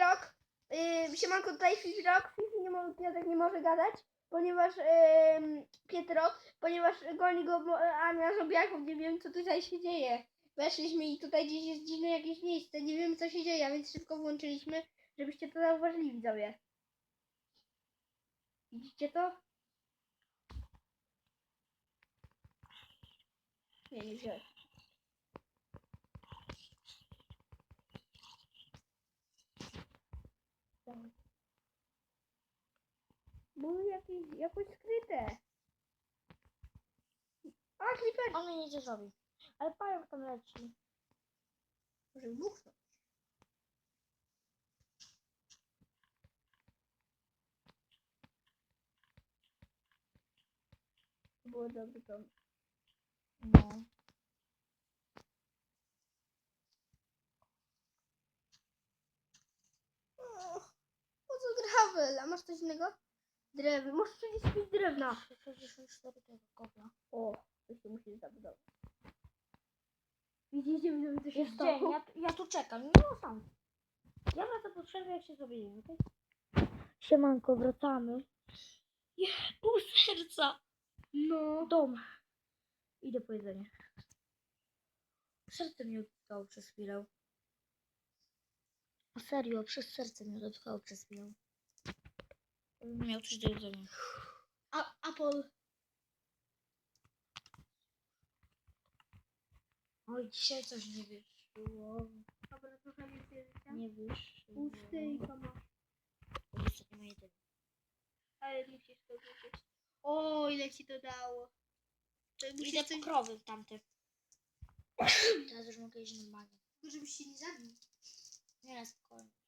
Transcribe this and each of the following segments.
Rock. Yy, siemanko, tutaj Fifi Rock. Fifi nie może, Piotrek nie może gadać, ponieważ yy, Pietro, ponieważ goni go mo- armia zombiaków. Nie wiem, co tutaj się dzieje. Weszliśmy i tutaj gdzieś jest dziwne jakieś miejsce. Nie wiem, co się dzieje, więc szybko włączyliśmy, żebyście to zauważyli, widzowie. Widzicie to? Nie, nie wziąłem. Były jakieś, jakoś skryte. A, creeper! On mnie nic nie zrobi. Ale pająk tam leci. Może wybuchnął. To było dobre to. No. O, po co gravel? A masz coś innego? Drewno. Możesz przynieść drewna. 64 tego kobla. O, to się musi zabudować. Widzicie, widzimy, co się Jest stało? dzień, ja, ja tu czekam. No sam. Ja wracam po przerwie, jak się zrobimy, okej? Siemanko, wracamy. Pół serca. No. Dom. Idę po jedzenie. Serce mnie odetkało przez chwilę. A serio, przez serce mnie odetkało przez chwilę. Miał coś do jedzenia. A, Apple. Oj, dzisiaj coś nie wyszło. Dobra, trochę więcej życia. Nie wyszło. Pustyjka masz. Bo jeszcze nie ma jedzenia. Ale musisz to wrzucić. O, ile ci to dało. To Idę musisz po coś... krowy tamte. Teraz już mogę iść normalnie. Żebyś się nie zabił. Nie, spokojnie.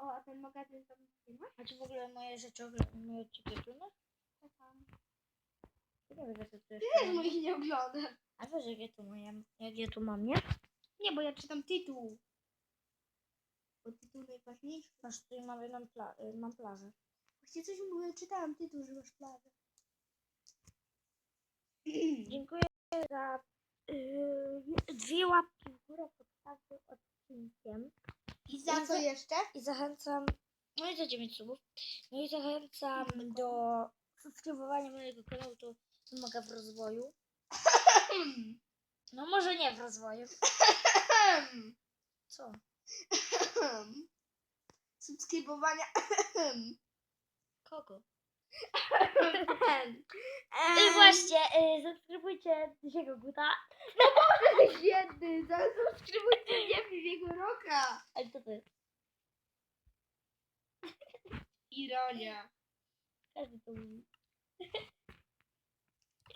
O, a ten magazyn tam masz? A czy w ogóle moje rzeczy oglądają ciebie trudne? Czekam. Wiem, jak to Ty też moich nie oglądasz. A wiesz, jak ja tu mam, jak ja tu mam, nie? Nie, bo ja czytam tytuł. Bo tytuł najważniejszy. Masz tutaj mamy nam pla y, mam plażę. Właśnie coś mówię, czytałam tytuł, że masz plażę. Dziękuję za y, dwie łapki w górę pod każdym odcinkiem. I za co jeszcze? I zachęcam, no i za 9 subów. No i zachęcam do subskrybowania mojego kanału, to pomaga w rozwoju. No może nie w rozwoju. Co? Subskrybowania. Kogo? I właśnie, y, subskrybujcie Dzisiego Guta. Świetny, zasubskrybujcie mnie w jego roka. Ale co to jest? Ironia. Każdy to mówi.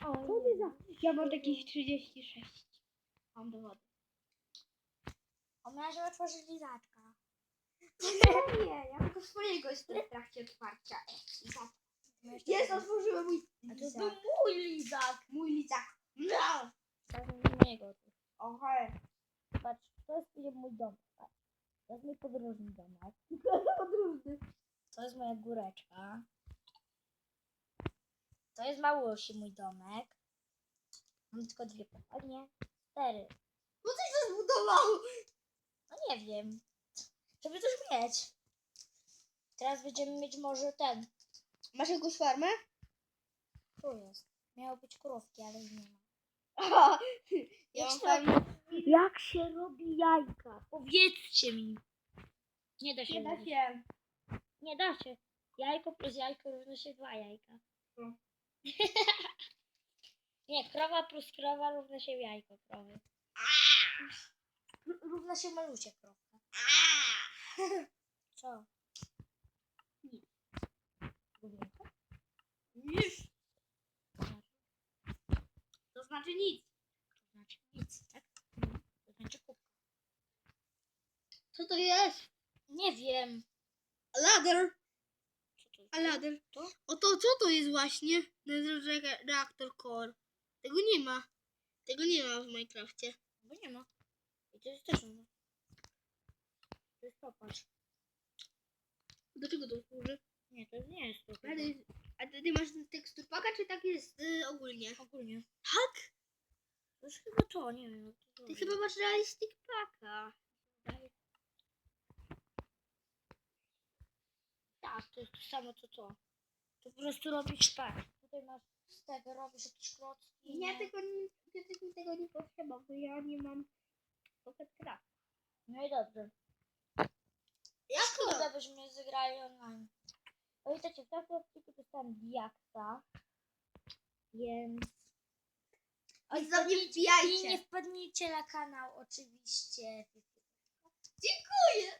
Co ty za... Ja mam takich 36. Mam dowody. On miała się otworzyć lizaczka. Nie, ja tylko swojego jestem w trakcie otwarcia. E, lizak. Jest, otworzyłem mój A to lizak. mój lizak. Mój lizak. No. Teraz nie mojego. Okej. Patrz, to jest mój dom. Patrz. To jest mój podróżny domek. Podróżny. To jest moja góreczka. To jest małosi mój domek. Mam tylko dwie pochodnie. Cztery. No coś to zbudował. No nie wiem. Żeby coś mieć. Teraz będziemy mieć może ten. Masz jakąś farmę? Tu jest. Miało być krówki, ale nie ma. Aha. Ja Jak mam farmę. Jak się robi jajka? Powiedzcie mi. Nie da się. Nie da robić. się. Nie da się. Jajko plus jajko równa się dwa jajka. No. Nie, krowa plus krowa równa się jajko krowy. Równa się malusie krowka. Co? Nic. Równa to? Nic. To znaczy nic. To znaczy nic, tak? To znaczy kubka. Co to jest? Nie wiem. Ladder. Co to jest? A ladder. To? O to co to jest właśnie? Nether Reactor Core. Tego nie ma. Tego nie ma w Minecrafcie. Bo nie ma. I to jest też ono. To jest popatrz. Do czego to służy? Nie, to nie jest to. A ty, a ty, ty masz ten tekstur paka, czy tak jest y, ogólnie? Ogólnie. Tak? No to jest chyba to, nie wiem. to Ty chyba masz realistic paka. Tak, to jest to samo co to. To po prostu robisz tak. Tutaj masz z tego robisz jakieś klocki. Ja tego nie, ja tego, tego nie potrzebam, bo ja nie mam pocket craft. No i dobrze. Jak to? Szkoda, byśmy zagrali online. Pamiętacie, w takim odcinku dostałem diaksa. Więc... Oj, mnie I nie wbijajcie. wpadnijcie na kanał oczywiście. Dziękuję.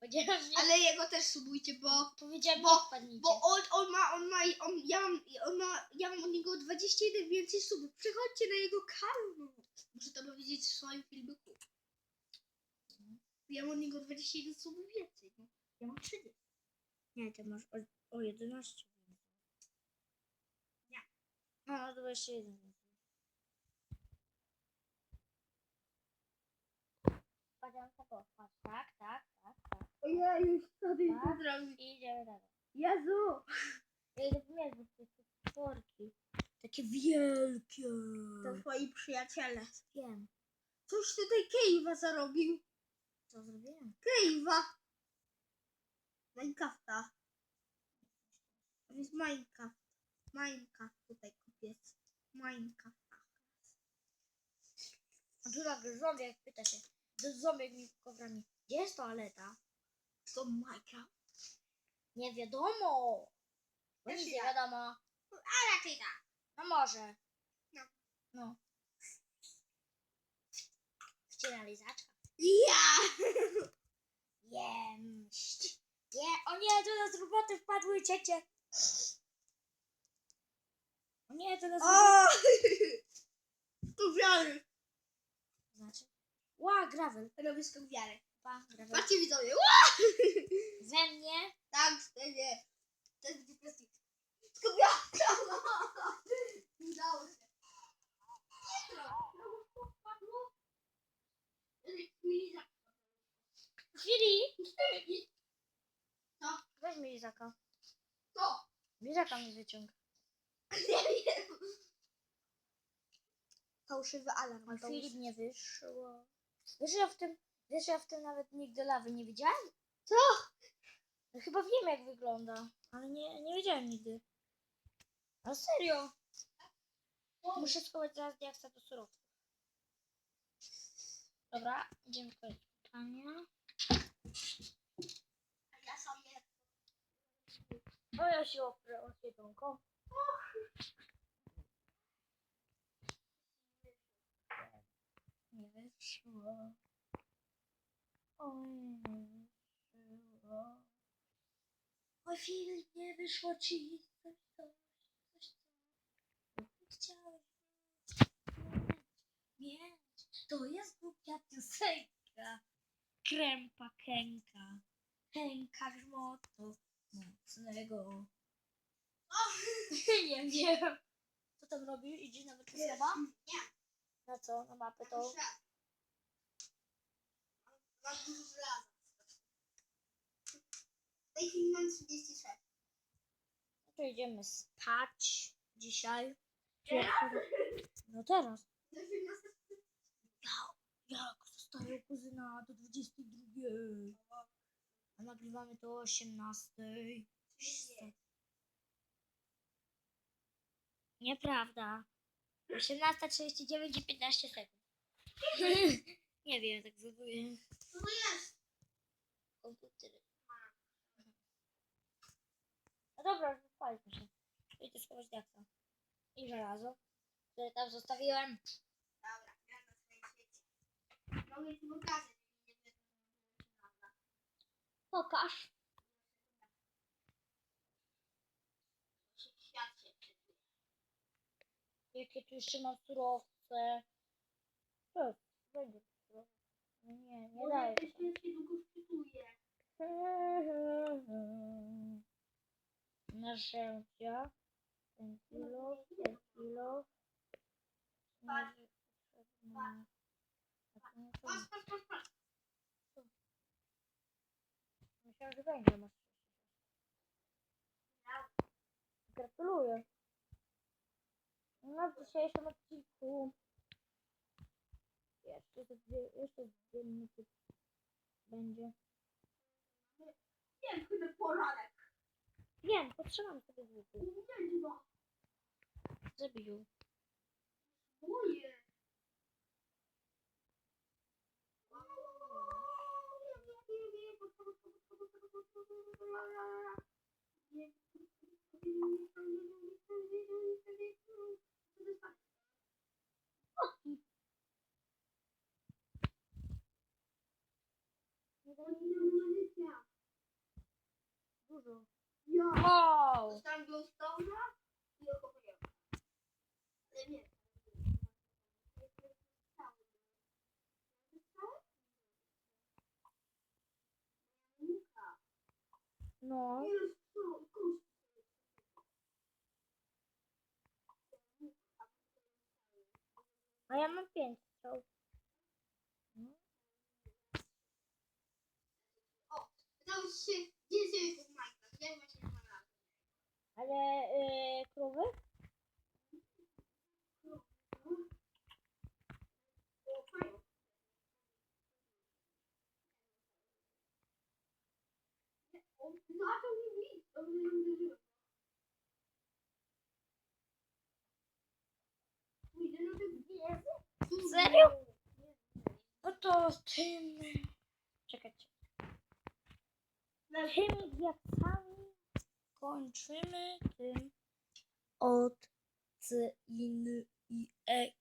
Powiedziałam, nie, Ale jego też subujcie, bo, powiedziałam, bo- nie wpadnijcie. bo on, on ma, on ma, on, ja mam, on ma, ja mam od niego 21 więcej subów. Przychodźcie na jego kanał. Muszę to powiedzieć w swoim filmiku. Ja mam od niego 21 subów więcej. No. Ja mam 30. Nie, ty masz o, o 11. Nie. No, 21. Padam tak, o, patrz, tak, tak, tak, tak. Ojej, co ty Tak. zrobić? I idziemy dalej. Jezu! Ja w mieście, to są potworki. Takie wielkie. To twoi przyjaciele. Wiem. Coś tutaj Kejwa zarobił. Co zrobiłem? Kejwa. Minecrafta. To jest Minecraft. Minecraft tutaj kupiec. Minecraft. A tu nagle zombiak pyta się. Do zombiak mi kowrami. Gdzie jest toaleta? To Minecraft. Nie wiadomo. Też nic nie wiadomo. A raczej tak. No może. No. No. Wcinali zaczka. Ja! Jemść. Nie, o nie, nas roboty wpadły, ciecie. O nie, nas O! Tu wiary. Znaczy? Ła, gravel. Robię skok wiary. Pa, gravel. Patrzcie widzowie. Ła! Ze mnie. Tak, wtedy. To jest depresji. Skok wiary. Udało się. Chwili. Co? Mi lizaka. To. Lizaka mi wyciąg. Nie wiem. Fałszywy alarm. To Filip nie wyszło. Wiesz, ja w tym, wiesz, ja w tym nawet nigdy lawy nie widziałem? Co? No chyba wiem jak wygląda, ale nie, nie wiedziałem nigdy. A serio? Muszę schować zaraz diaksa do surowców. Dobra, idziemy kolejne pytania. Ja sobie. O, ja się oprę o. Nie wyszło. Oj, nie wyszło. Oj, Filip, nie wyszło ci coś, coś, coś, coś. Co chciałeś mieć. To jest głupia piosenka. Krępa kęka. Kęka grzmotu mocnego. nie wiem. Co tam robisz? Idziesz na wyczystowa? Nie. Na co? Na mapę to? Mam dużo żelaza. W tej chwili mam 36. No to idziemy spać dzisiaj. No teraz. 17. Jak zostaje kuzyna do 22. Nagrywamy to o 18. Nieprawda. 18.39 i 15 sekund. Nie wiem, tak to jest? Komputer. No dobra, już wyspaliśmy się. Idę schować diaksa. I żelazo, które tam zostawiłem. Dobra, ja na swoim świecie. Mogę ci pokazać. nie wiem, co to jest. Pokaż. Się. Jakie tu jeszcze mam surowce. Co? Będzie surowce. Nie, nie Bo daję. te świecie długo czytuje. Narzędzia. Ten kilo, ten kilo. Patrz. Są- Patrz, patrz, patrz, patrz. Myślałam, że będzie masz. Gratuluję. No w dzisiejszym odcinku jeszcze ze dwie, jeszcze dwie minuty będzie. Piękny poranek. Wiem, potrzebam sobie dwa. Zabił. Moje. Wow! A ja mam pięć strzał. No. Pytał się, gdzie jest Minecraft? Macie Minecraft? Ale yy, krowy? Zaczął mi bić, to mnie uderzyło. Pójdę na te gwieźdy. Serio? Tym... Czekajcie. Tym diaksami kończymy tym od c in i e